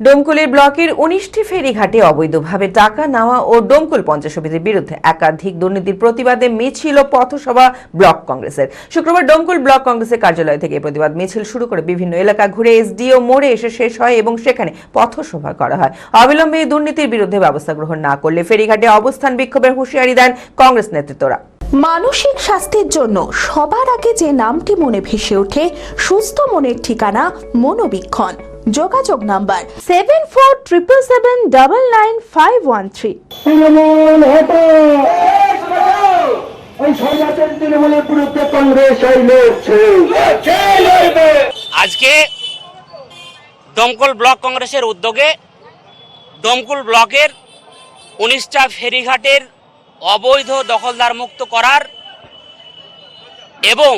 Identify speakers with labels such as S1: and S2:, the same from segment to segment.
S1: ডোমকুলের ব্লকের উনিশটি ফেরিঘাটে অবৈধভাবে টাকা নেওয়া ও ডোমকুল পঞ্চায়েত সমিতির বিরুদ্ধে একাধিক দুর্নীতির প্রতিবাদে মিছিল ও পথসভা ব্লক কংগ্রেসের। শুক্রবার ডোমকুল ব্লক কংগ্রেসের কার্যালয় থেকে প্রতিবাদ মিছিল শুরু করে বিভিন্ন এলাকা ঘুরে এসডিও মোড়ে এসে শেষ হয় এবং সেখানে পথসভা করা হয়। অবিলম্বে এই দুর্নীতির বিরুদ্ধে ব্যবস্থা গ্রহণ না করলে ফেরিঘাটে অবস্থান বিক্ষোভের হুঁশিয়ারি দেন কংগ্রেস নেতৃত্বরা।
S2: মানসিক স্বাস্থ্যের জন্য সবার আগে যে নামটি মনে ভেসে ওঠে, সুস্থ মনের ঠিকানা মনোবীক্ষণ। যোগাযোগ number seven four triple seven double
S3: nine five one three. তৃণমূলের বিরুদ্ধে কংগ্রেস
S4: আজকে দমকল ব্লক কংগ্রেসের উদ্যোগে দমকুল ব্লকের উনিশটা ফেরিঘাটের অবৈধ দখলদার মুক্ত করার এবং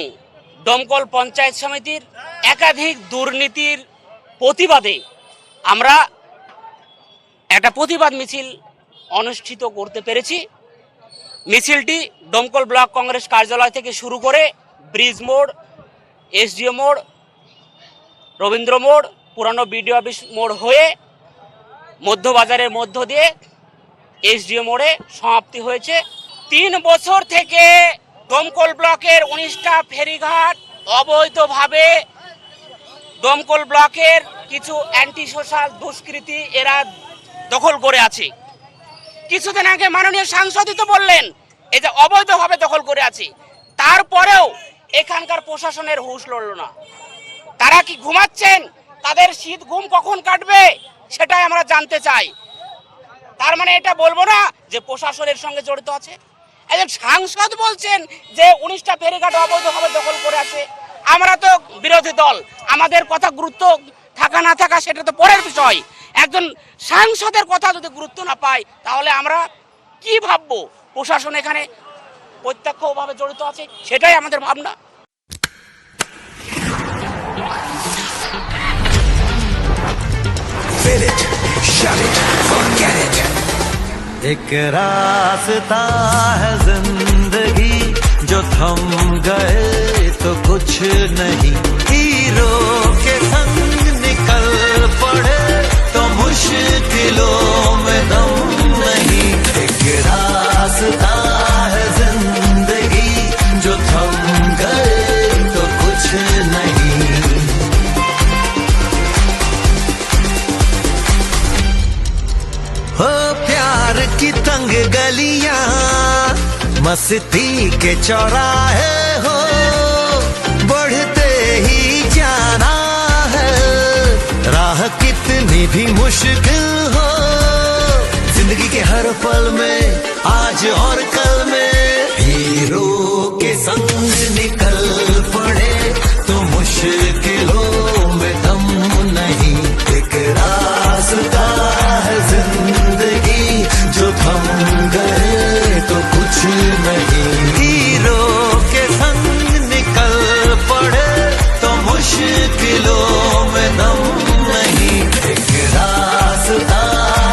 S4: দমকল পঞ্চায়েত সমিতির একাধিক দুর্নীতির প্রতিবাদে আমরা একটা প্রতিবাদ মিছিল অনুষ্ঠিত করতে পেরেছি। মিছিলটি দমকল ব্লক কংগ্রেস কার্যালয় থেকে শুরু করে ব্রিজ মোড়, এসডিও মোড়, রবীন্দ্র মোড়, পুরানো বিডিও অফিস মোড় হয়ে মধ্যবাজারের মধ্য দিয়ে এসডিও মোড়ে সমাপ্তি হয়েছে। তিন বছর থেকে দমকল ব্লকের উনিশটা ফেরিঘাট অবৈধভাবে দমকল ব্লকের কিছু অ্যান্টি সোশ্যাল দুষ্কৃতি এরা দখল করে আছে। কিছুদিন আগে মাননীয় সাংসদই তো বললেন, এই যে অবৈধভাবে দখল করে আছে, তারপরেও এখানকার প্রশাসনের হুঁশ লড়ল না। তারা কি ঘুমাচ্ছেন? তাদের শীত ঘুম কখন কাটবে? সেটাই আমরা জানতে চাই। তার মানে এটা বলব না যে প্রশাসনের সঙ্গে জড়িত আছে। একজন সাংসদ বলছেন যে উনিশটা ফেরিঘাট অবৈধভাবে দখল করে আছে। আমরা তো বিরোধী দল, আমাদের কথা গুরুত্ব থাকা না থাকা সেটা তো পরের বিষয় একজন সাংসদের কথা যদি গুরুত্ব না পায় তাহলে আমরা কি ভাববো প্রশাসন এখানে প্রত্যক্ষভাবে জড়িত আছে সেটাই আমাদের ভাবনা
S5: Fill it, shut it, forget it. एक रास्ता है जिंदगी जो थम गए तो कुछ नहीं तंग गलियाँ, मस्ती के चौराहे हो, बढ़ते ही जाना है। राह कितनी भी मुश्किल हो, ज़िंदगी के हर पल में, आज और कल में। हीरो के संग निकल पड़े तो मुश्किलों में दम नहीं। एक रास्ता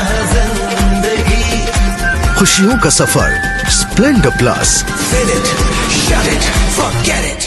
S5: है ज़िंदगी।
S6: खुशियों का सफ़र splendor plus
S5: Fill it, shut it, forget it.